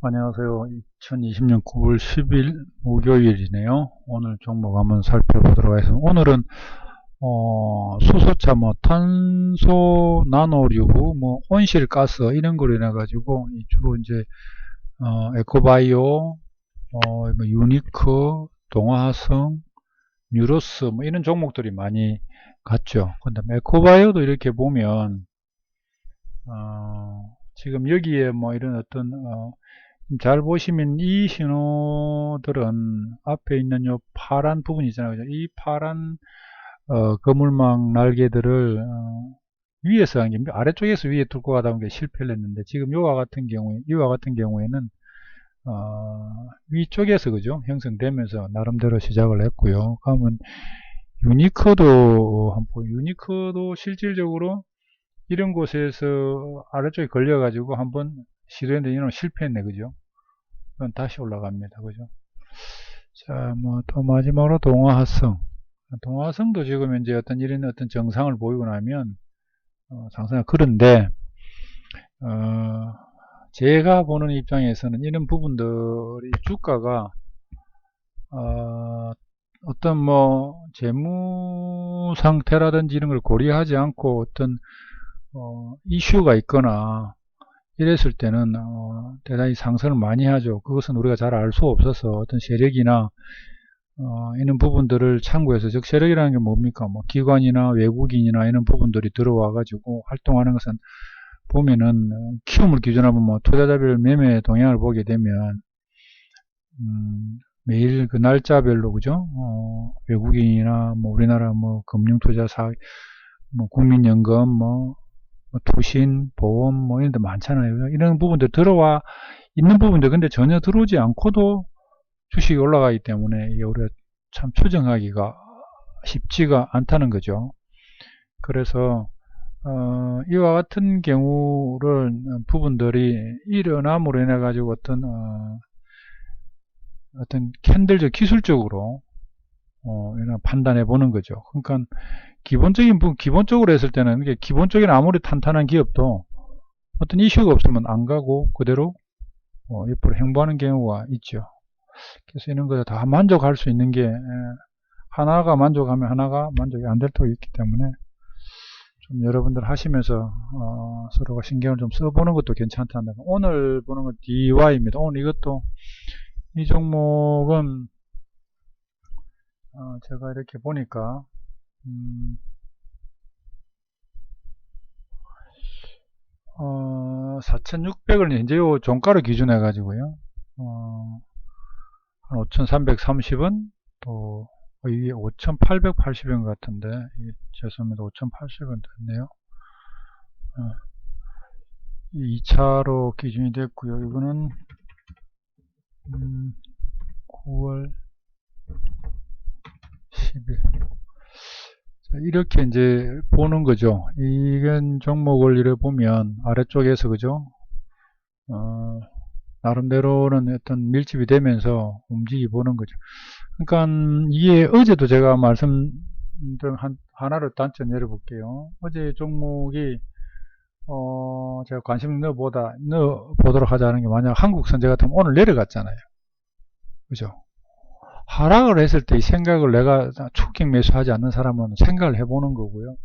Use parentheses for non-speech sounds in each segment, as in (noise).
안녕하세요. 2020년 9월 10일 목요일이네요. 오늘 종목 한번 살펴보도록 하겠습니다. 오늘은 어, 수소차, 뭐 탄소, 나노류, 뭐 온실가스 이런 거로 인해 가지고 주로 이제 어, 에코바이오, 어, 뭐 유니크, 동화성, 뉴로스 뭐 이런 종목들이 많이 갔죠. 근데 에코바이오도 이렇게 보면 어, 지금 여기에 뭐 이런 어떤 어, 잘 보시면 이 신호들은 앞에 있는 요 파란 부분 이잖아요. 그죠? 이 파란 어, 거물망 날개들을 어, 위에서 한 게 아래쪽에서 위에 뚫고 가다 보니까 실패를 했는데 지금 요와 같은 경우에 이와 같은 경우에는 어, 위쪽에서 그죠 형성되면서 나름대로 시작을 했고요. 그러면 유니크도 한번 유니크도 실질적으로 이런 곳에서 아래쪽에 걸려 가지고 한번 시도했는데 이놈 실패했네 그죠 이건 다시 올라갑니다. 그죠? 자 뭐 또 마지막으로 동화성. 동화성도 지금 이제 어떤 이런 어떤 정상을 보이고 나면 어, 상상이 그런데 어, 제가 보는 입장에서는 이런 부분들이 주가가 어, 어떤 뭐 재무 상태라든지 이런 걸 고려하지 않고 어떤 어, 이슈가 있거나 이랬을 때는 어, 대단히 상승을 많이 하죠. 그것은 우리가 잘 알 수 없어서 어떤 세력이나 어, 이런 부분들을 참고해서 즉 세력이라는 게 뭡니까? 뭐 기관이나 외국인이나 이런 부분들이 들어와 가지고 활동하는 것은 보면은 키움을 기준으로 뭐 투자자별 매매 동향을 보게 되면 음, 매일 그 날짜별로 그죠? 어, 외국인이나 뭐 우리나라 뭐 금융투자사 뭐 국민연금 뭐, 뭐 투신 보험 뭐 이런 데 많잖아요. 이런 부분들 들어와 있는 부분들 근데 전혀 들어오지 않고도 주식이 올라가기 때문에 우리가 참 추정하기가 쉽지가 않다는 거죠. 그래서 어, 이와 같은 경우를 부분들이 일어남으로 인해 가지고 어떤 어, 어떤 캔들적 기술적으로 어, 판단해 보는 거죠. 그러니까 기본적인 부분, 기본적으로 했을 때는 이게 기본적인 아무리 탄탄한 기업도 어떤 이슈가 없으면 안 가고 그대로 어, 옆으로 행보하는 경우가 있죠. 그래서 이런 것을 다 만족할 수 있는 게 하나가 만족하면 하나가 만족이 안 될 때가 있기 때문에 좀 여러분들 하시면서 어, 서로가 신경을 좀 써보는 것도 괜찮다는 오늘 보는 건 DY입니다. 오늘 이것도 이 종목은 어, 제가 이렇게 보니까 음, 어, 4,600을 현재 요 종가로 기준해 가지고요. 어, 한 5,330원 또 어, 이게 5,880원 같은데 죄송합니다. 5,080원 됐네요. 어, 2차로 기준이 됐고요. 이거는 음, 9월 10일 이렇게 이제 보는 거죠. 이건 종목을 이래 보면 아래쪽에서 그죠? 어, 나름대로는 어떤 밀집이 되면서 움직이 보는 거죠. 그러니까 이게 어제도 제가 말씀드린 한, 하나를 단점 내려볼게요. 어제 종목이 어, 제가 관심 넣어보다, 넣어보도록 하자는 게 만약 한국 선제 같으면 오늘 내려갔잖아요. 그죠? 하락을 했을 때 이 생각을 내가 축킹 매수하지 않는 사람은 생각을 해보는 거고요.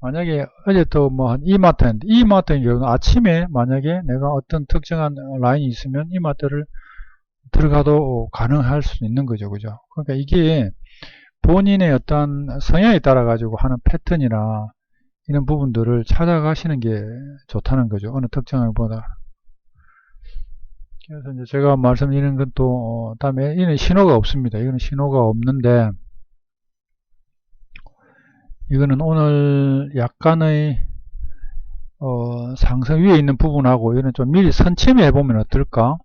만약에 어제 또뭐 이마트인데 이마트인 경우는 아침에 만약에 내가 어떤 특정한 라인이 있으면 이마트를 들어가도 가능할 수 있는 거죠. 그죠? 그러니까 이게 본인의 어떤 성향에 따라 가지고 하는 패턴이나 이런 부분들을 찾아가시는 게 좋다는 거죠. 어느 특정한 보다. 그래서 이제 제가 말씀드리는 건 또, 어, 다음에 이는 신호가 없습니다. 이거는 신호가 없는데, 이거는 오늘 약간의, 어, 상승 위에 있는 부분하고, 이거는 좀 미리 선침해 보면 어떨까?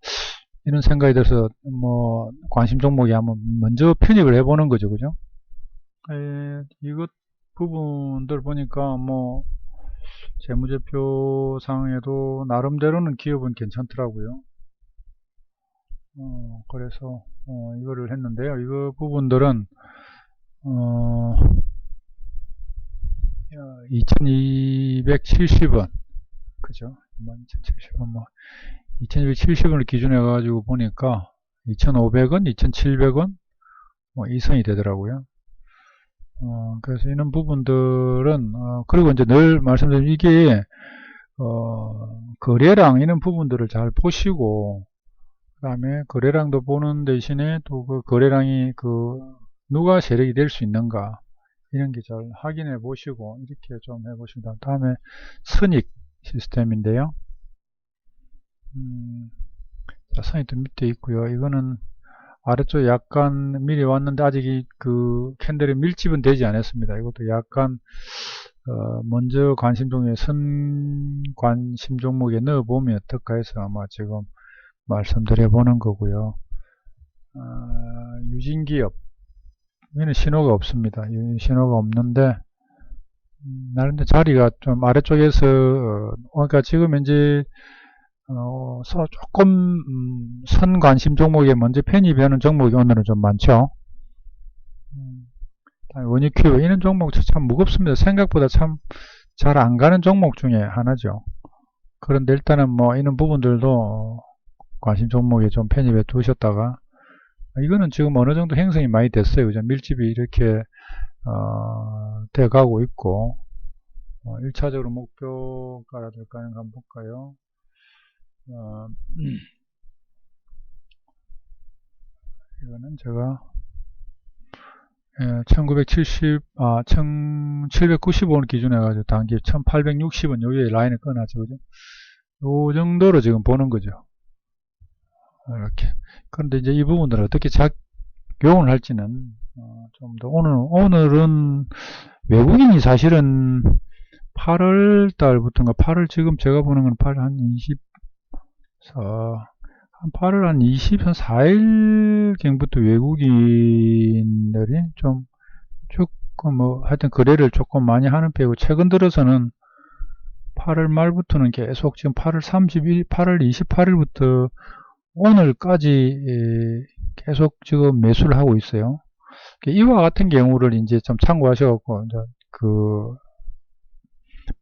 이런 생각이 들어서, 뭐, 관심 종목이 한번 먼저 편입을 해보는 거죠. 그죠? 에, 이것 부분들 보니까, 뭐, 재무제표상에도 나름대로는 기업은 괜찮더라고요. 어, 그래서 어, 이거를 했는데요. 이거 부분들은 어, 2270원 그죠? 2270원 뭐 2270원을 기준에 가지고 보니까 2500원, 2700원 뭐 이선이 되더라고요. 어, 그래서 이런 부분들은 어, 그리고 이제 늘 말씀드린 이게 어, 거래량 이런 부분들을 잘 보시고 그 다음에 거래량도 보는 대신에 또 그 거래량이 그 누가 세력이 될 수 있는가 이런 게 잘 확인해 보시고 이렇게 좀 해보십니다. 다음에 선익 시스템인데요. 음, 자, 선익도 밑에 있고요. 이거는 아래쪽 약간 미리 왔는데 아직 이그 캔들의 밀집은 되지 않았습니다. 이것도 약간 어, 먼저 관심 종목에 선 관심 종목에 넣어 보면 어떨까 해서 아마 지금 말씀드려 보는 거고요. 어, 유진기업 여기는 신호가 없습니다. 신호가 없는데 음, 나름대로 자리가 좀 아래쪽에서 어, 그러니까 지금 현재 어, 서 조금 음, 선 관심 종목에 먼저 편입하는 종목이 오늘은 좀 많죠. 음, 원익큐 이런 종목 참 무겁습니다. 생각보다 참 잘 안 가는 종목 중에 하나죠. 그런데 일단은 뭐 이런 부분들도 관심 종목에 좀 편입해 두셨다가 이거는 지금 어느 정도 형성이 많이 됐어요. 그죠? 밀집이 이렇게 어, 돼 가고 있고 어, 1차적으로 목표가라든가 하는 거 한번 볼까요? 어, (clears throat) 이거는 제가 예, 1970, 아, 1795원 기준에 가지고 단기 1860원 여기에 라인을 끊어놨죠. 그죠? 요 정도로 지금 보는 거죠. 이렇게. 그런데 이제 이 부분들을 어떻게 작용을 할지는 어, 좀더 오늘 오늘은 외국인이 사실은 8월 달부터인가 8월 지금 제가 보는 건 8월 한 24, 한 8월 한 20, 한 4일경부터 외국인들이 좀 조금 뭐 하여튼 거래를 조금 많이 하는 편이고 최근 들어서는 8월 말부터는 계속 지금 8월 31, 8월 28일부터 오늘까지 계속 지금 매수를 하고 있어요. 이와 같은 경우를 이제 좀 참고하셔갖고, 그,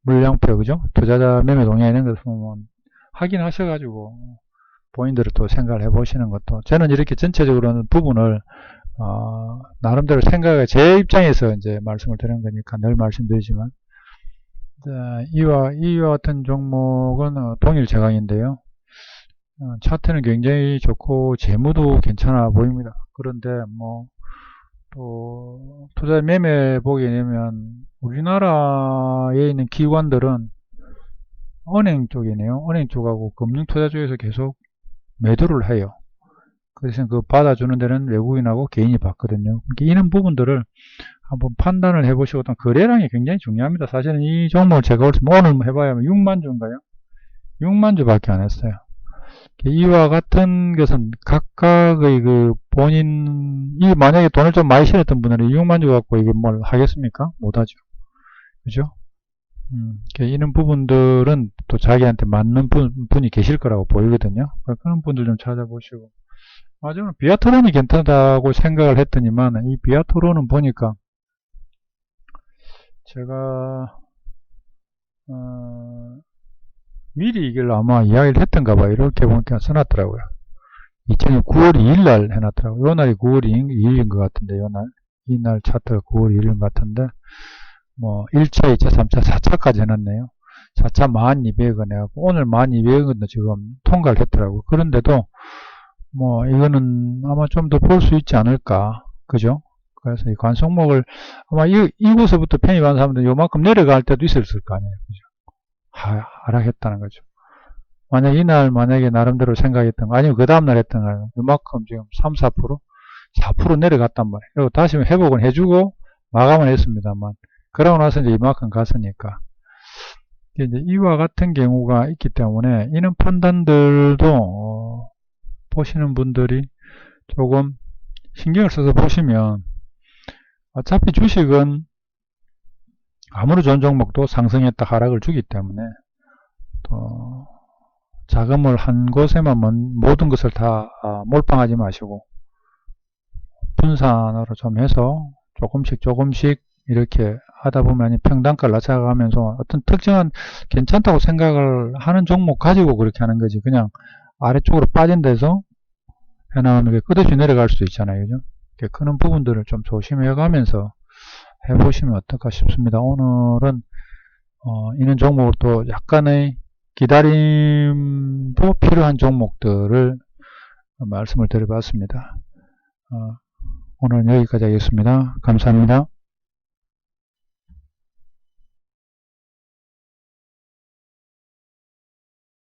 물량표, 그죠? 투자자 매매 동향 이런 것을 보면 확인하셔가지고, 본인들을 또 생각을 해보시는 것도, 저는 이렇게 전체적으로는 부분을, 어, 나름대로 생각을, 제 입장에서 이제 말씀을 드리는 거니까 늘 말씀드리지만, 자, 이와, 이와 같은 종목은 어, 동일 제강인데요. 어, 차트는 굉장히 좋고 재무도 괜찮아 보입니다. 그런데 뭐 또 투자 매매 보게 되면 우리나라에 있는 기관들은 은행 쪽이네요. 은행 쪽하고 금융 투자 쪽에서 계속 매도를 해요. 그래서 그 받아주는 데는 외국인하고 개인이 받거든요. 그러니까 이런 부분들을 한번 판단을 해보시고 또 거래량이 굉장히 중요합니다. 사실은 이 종목을 제가 오늘 해봐야 6만 주인가요? 6만 주밖에 안 했어요. 이와 같은 것은 각각의 그 본인, 이 만약에 돈을 좀 많이 실었던 분들은 6만 주 갖고 이게 뭘 하겠습니까? 못하죠. 그죠? 음, 이런 부분들은 또 자기한테 맞는 분, 분이 계실 거라고 보이거든요. 그런 분들 좀 찾아보시고. 마지막으로 비아트론이 괜찮다고 생각을 했더니만, 이 비아트론은 보니까, 제가, 어, 미리 이걸 아마 이야기를 했던가 봐. 이렇게 보니까 써놨더라고요. 2000년 9월 2일 날 해놨더라고요. 요 날이 9월 2일인 것 같은데, 요 날. 이 날 차트가 9월 2일인 것 같은데, 뭐, 1차, 2차, 3차, 4차까지 해놨네요. 4차 1200원 해갖고, 오늘 1200원도 지금 통과를 했더라고요. 그런데도, 뭐, 이거는 아마 좀 더 볼 수 있지 않을까. 그죠? 그래서 이 관성목을, 아마 이, 이곳에부터 편입한 사람들 요만큼 내려갈 때도 있었을 거 아니에요. 그죠? 하락했다는 거죠. 만약 이날 만약에 나름대로 생각했던 거 아니면 그 다음날 했던 거 이만큼 지금 3, 4% 4% 내려갔단 말이에요. 그리고 다시 회복을 해주고 마감을 했습니다만 그러고 나서 이제 이만큼 갔으니까 이제 이와 같은 경우가 있기 때문에 이런 판단들도 어, 보시는 분들이 조금 신경을 써서 보시면 어차피 주식은 아무리 좋은 종목도 상승했다 하락을 주기 때문에 또 자금을 한 곳에만 모든 것을 다 아, 몰빵하지 마시고 분산으로 좀 해서 조금씩 조금씩 이렇게 하다 보면 평단가를 낮춰가면서 어떤 특정한 괜찮다고 생각을 하는 종목 가지고 그렇게 하는 거지 그냥 아래쪽으로 빠진 데서 해나가면 이게 끝없이 내려갈 수도 있잖아요. 그죠? 크는 부분들을 좀 조심해 가면서 해보시면 어떨까 싶습니다. 오늘은 어, 이런 종목을 또 약간의 기다림도 필요한 종목들을 말씀을 드려봤습니다. 어, 오늘은 여기까지 하겠습니다. 감사합니다.